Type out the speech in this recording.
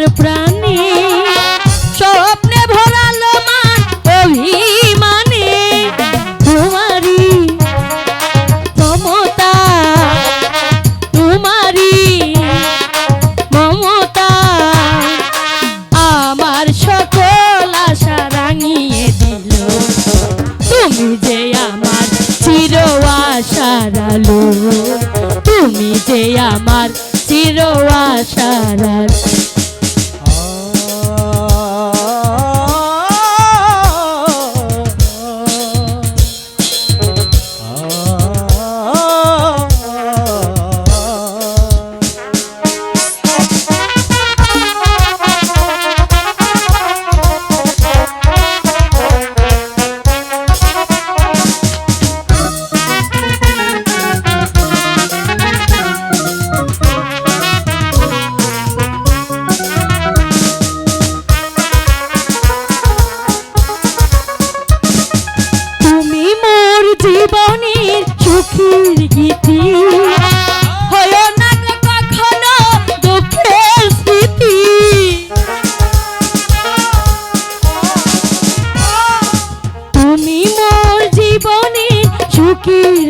আমার প্রাণী, স্বপ্নে ভরালো মান অভিমানে। তোমারি মমতা তোমারি মমতা, আমার সকল আশা রাঙিয়ে দিল। তুমি যে আমার চির আশার আলো, তুমি যে আমার চির আশার জীবনের সুখীর গীতি। হয় না কখনো দুঃখের স্মৃতি। তুমি জীবনের সুখের